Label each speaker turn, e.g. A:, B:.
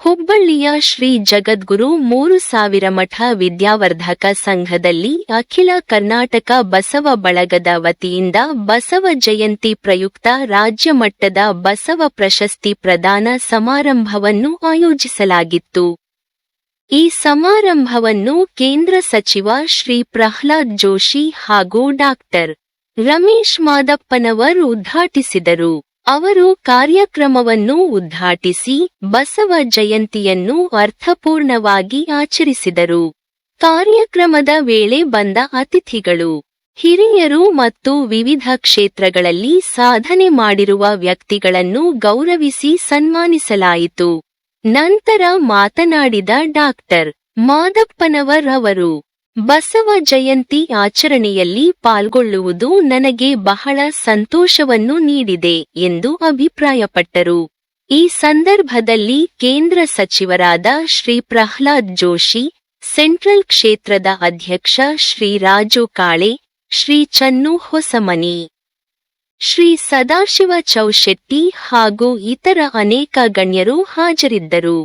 A: ಹುಬ್ಬಳ್ಳಿಯ ಶ್ರೀ ಜಗದ್ಗುರು ಮೂರು ಸಾವಿರ ಮಠ ವಿದ್ಯಾವರ್ಧಕ ಸಂಘದಲ್ಲಿ ಅಖಿಲ ಕರ್ನಾಟಕ ಬಸವ ಬಳಗದ ವತಿಯಿಂದ ಬಸವ ಜಯಂತಿ ಪ್ರಯುಕ್ತ ರಾಜ್ಯ ಮಟ್ಟದ ಬಸವ ಪ್ರಶಸ್ತಿ ಪ್ರದಾನ ಸಮಾರಂಭವನ್ನು ಆಯೋಜಿಸಲಾಗಿತ್ತು. ಈ ಸಮಾರಂಭವನ್ನು ಕೇಂದ್ರ ಸಚಿವ ಶ್ರೀ ಪ್ರಹ್ಲಾದ್ ಜೋಶಿ ಹಾಗೂ ಡಾಕ್ಟರ್ ರಮೇಶ್ ಮಾದಪ್ಪನವರು ಉದ್ಘಾಟಿಸಿದರು. ಅವರು ಕಾರ್ಯಕ್ರಮವನ್ನು ಉದ್ಘಾಟಿಸಿ ಬಸವ ಜಯಂತಿಯನ್ನು ಅರ್ಥಪೂರ್ಣವಾಗಿ ಆಚರಿಸಿದರು. ಕಾರ್ಯಕ್ರಮದ ವೇಳೆ ಬಂದ ಅತಿಥಿಗಳು, ಹಿರಿಯರು ಮತ್ತು ವಿವಿಧ ಕ್ಷೇತ್ರಗಳಲ್ಲಿ ಸಾಧನೆ ಮಾಡಿರುವ ವ್ಯಕ್ತಿಗಳನ್ನು ಗೌರವಿಸಿ ಸನ್ಮಾನಿಸಲಾಯಿತು. ನಂತರ ಮಾತನಾಡಿದ ಡಾಕ್ಟರ್ ಮಾದಪ್ಪನವರ್ ಅವರು ಬಸವ ಜಯಂತಿ ಆಚರಣೆಯಲ್ಲಿ ಪಾಲ್ಗೊಳ್ಳುವುದು ನನಗೆ ಬಹಳ ಸಂತೋಷವನ್ನು ನೀಡಿದೆ ಎಂದು ಅಭಿಪ್ರಾಯಪಟ್ಟರು. ಈ ಸಂದರ್ಭದಲ್ಲಿ ಕೇಂದ್ರ ಸಚಿವರಾದ ಶ್ರೀ ಪ್ರಹ್ಲಾದ್ ಜೋಶಿ, ಸೆಂಟ್ರಲ್ ಕ್ಷೇತ್ರದ ಅಧ್ಯಕ್ಷ ಶ್ರೀ ರಾಜು ಕಾಳೆ, ಶ್ರೀ ಚನ್ನು ಹೊಸಮನಿ, ಶ್ರೀ ಸದಾಶಿವ ಚೌಶೆಟ್ಟಿ ಹಾಗೂ ಇತರ ಅನೇಕ ಗಣ್ಯರು ಹಾಜರಿದ್ದರು.